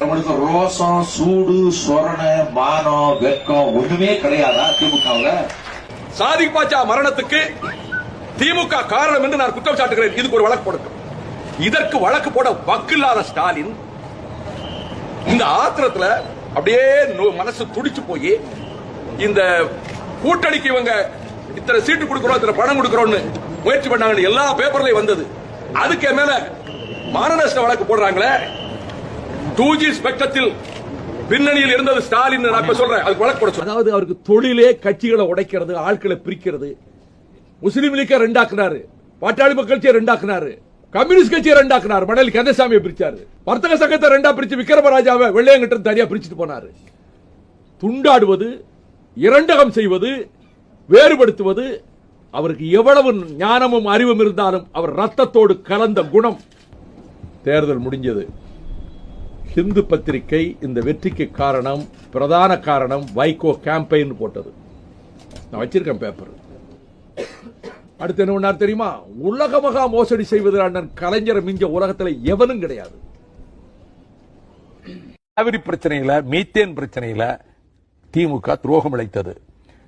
நம்மளுக்கு ரோசம் சூடு சொரண மானம் வெக்கம் ஒண்ணுமே கிடையாதா திமுகவுல? சாதி பாச்சா மரணத்துக்கு திமுக காரணம் என்று நான் குற்றம் சாட்டுகிறேன். இதுக்கு ஒரு வழக்கு போடட்டும். இதற்கு வழக்கு போட வக்கில்லாத ஸ்டாலின் இந்த ஆத்திரத்துல அப்படியே மனசு துடிச்சு போய் இந்த கூட்டணிக்கு இவங்க இத்தனை சீட்டு கொடுக்கிறோம் இத்தனை பணம் கொடுக்கிறோம்னு முயற்சி பண்ணாங்கன்னு எல்லா பேப்பர்லயும் வந்தது. அதுக்கு மேல மானநஷ்ட வழக்கு போடுறாங்களே. டூ ஜி ஸ்பெக்டத்தில் பின்னணியில் இருந்தது ஸ்டாலின் நான் சொல்றேன். அதுக்கு வழக்கு அதாவது அவருக்கு தொழிலே கட்சிகளை உடைக்கிறது ஆட்களை பிரிக்கிறது. முஸ்லீம் லீக்கை ரெண்டாக்குனாரு. பாட்டாளி மக்கள் கட்சியை ரெண்டாக்குனாரு. கம்யூனிஸ்ட் கட்சியை ரெண்டாக்குனாரு. மணல் கந்தசாமியை பிரிச்சாரு. வர்த்தக சங்கத்தை ரெண்டா பிரிச்சு விக்ரமராஜாவை வெள்ளையங்கிட்ட தனியா பிரிச்சுட்டு போனாரு. துண்டாடுவது இரண்டகம் செய்வது வேறுபடுத்துவது அவருக்கு எவ்வளவு ஞானமும் அறிவும் இருந்தாலும் அவர் ரத்தத்தோடு கலந்த குணம். தேர்தல் முடிஞ்சது. ஹிந்து பத்திரிகை இந்த வெற்றிக்கு காரணம் பிரதான காரணம் வைகோ கேம்பெயின் போட்டது. நான் வச்சிருக்கேன் பேப்பர் அடுத்து என்ன பண்ணார் தெரியுமா? உலக மகா மோசடி செய்வது அண்ணன் கலைஞர் மிஞ்ச உலகத்தில் எவனும் கிடையாது. காவிரி பிரச்சனையில மீத்தேன் பிரச்சனையில திமுக துரோகம் இழைத்தது.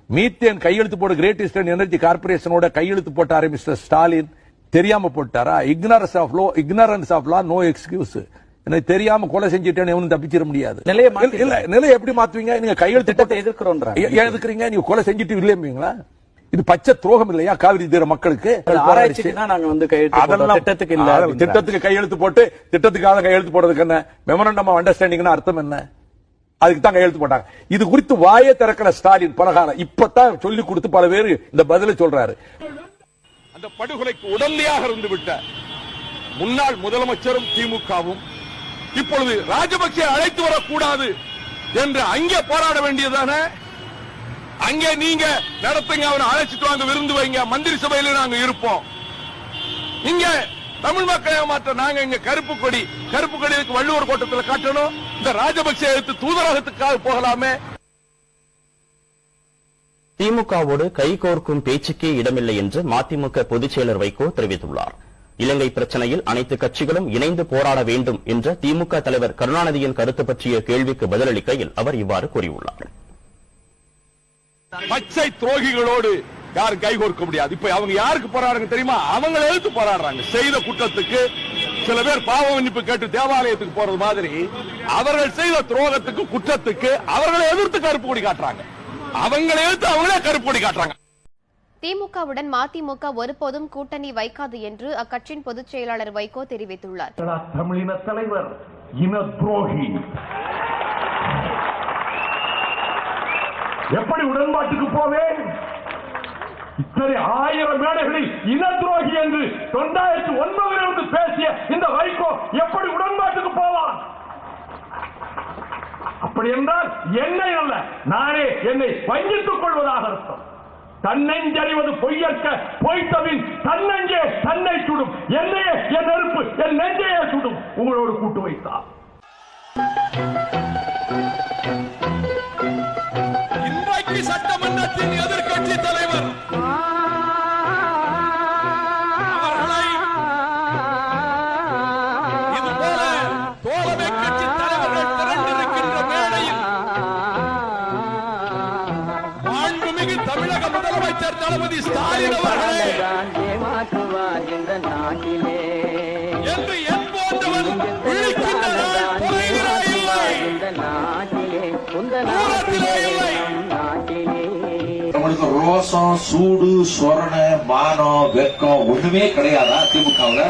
மீத்தேன் கையெழுத்து போட கிரேட் ஈஸ்டர்ன் எனர்ஜி கார்பரேஷனோட கையெழுத்து போட்டாரு மிஸ்டர் ஸ்டாலின். தெரியாம போட்டாரா? Ignorance of law ignorance of law no excuse எனக்கு தெரியாம கொலை செஞ்சுட்டேன்னு எவனும் தப்பிச்சிட முடியாது. நிலையை மாத்தி- இல்ல நிலையை எப்படி மாத்துவீங்க? நீங்க கையெழுத்து திட்டத்தை போட்டு- ஏன் எதிர்க்கிறீங்க? நீங்க கொலை செஞ்சுட்டு இல்லையீங்களா இது பச்சை துரோகம் இல்லையா? காவிரி தீர மக்களுக்கு? திட்டத்துக்கு கையெழுத்து போட்டு திட்டத்துக்காக கையெழுத்து போடுறதுக்கு என்ன? மெமரண்டம் ஆஃப் அண்டர்ஸ்டாண்டிங் அர்த்தம் என்ன? அதுக்கு தான் கையெழுத்து போட்டாங்க. இது குறித்து வாயே திறக்கிற ஸ்டாலின் பலகாலம் இப்பதான் சொல்லி கொடுத்து பல பேர் இந்த பதிலை சொல்றாரு. அந்த படுகொலைக்கு உடந்தையாக இருந்து விட்ட முன்னாள் முதலமைச்சரும் திமுகவும் இப்பொழுது ராஜபக்சே அழைத்து வரக்கூடாது என்று அங்கே போராட வேண்டியதான அங்கே நீங்க நடத்துங்க அவனை அழைச்சிட்டு வாங்க விருந்து வைங்க மந்திரி சபையில நாங்க இருப்போம். இங்க தமிழ் மக்களை மாற்ற நாங்க இங்க கருப்பு கொடி கருப்பு கொடிக்கு வள்ளுவர் கோட்டத்தில் காட்டணும்? இந்த ராஜபக்சே எடுத்து தூதரகத்துக்காக போகலாமே. திமுகவோடு கைகோர்க்கும் பேச்சுக்கே இடமில்லை என்று மதிமுக பொதுச் செயலர் வைகோ தெரிவித்துள்ளார். இலங்கை பிரச்சனையில் அனைத்து கட்சிகளும் இணைந்து போராட வேண்டும் என்ற திமுக தலைவர் கருணாநிதியின் கருத்து பற்றிய கேள்விக்கு பதிலளிக்கையில் அவர் இவ்வாறு கூறியுள்ளார். பச்சை துரோகிகளோடு யாரும் கைகோர்க்க முடியாது. இப்ப அவங்க யாருக்கு போராடுறாங்க தெரியுமா? அவங்க எழுத்து போராடுறாங்க. செய்த குற்றத்துக்கு சில பேர் பாவ மன்னிப்பு கேட்டு தேவாலயத்துக்கு போறது மாதிரி அவர்கள் செய்த துரோகத்துக்கு குற்றத்துக்கு அவர்களை எதிர்த்து கருப்பு கொடி காட்டுறாங்க. அவங்களை எதிர்த்து அவங்களே கருப்பு கொடி காட்டுறாங்க. திமுகவுடன் மதிமுக ஒருபோதும் கூட்டணி வைக்காது என்று அக்கட்சியின் பொதுச் செயலாளர் வைகோ தெரிவித்துள்ளார். தமிழின தலைவர் இன துரோகி எப்படி உடன்பாட்டுக்கு போவேன்? இத்தனை ஆயிரம் மேடைகளில் இன துரோகி என்று தொண்டாயிரத்தி ஒன்பதிலிருந்து பேசிய இந்த வைகோ எப்படி உடன்பாட்டுக்கு போவான்? அப்படி என்றால் என்னை அல்ல நானே என்னை வஞ்சித்துக் கொள்வதாக அர்த்தம். தன்னெஞ்சறிவது பொய்யற்க பொய்த்தபின் தன்னெஞ்சே தன்னை சுடும். என்னையே என் நெருப்பு என் நெஞ்சையே சுடும். உங்களோடு கூட்டு வைத்தார். இன்றைக்கு சட்டமன்றத்தின் எதிர்க்கட்சி தலைவர். மாண்புமிகு தமிழக முதலமைச்சர் தளபதி ஸ்டாலின் அவர்களே. என்று என் போன்றவன் விழிக்கின்ற நாள் தொலைவிலே இல்லை. இல்லை. நம்மளுக்கு ரோசம் சூடு சொரண மானம் வெக்கம் ஒண்ணுமே கிடையாதா திமுகவுல?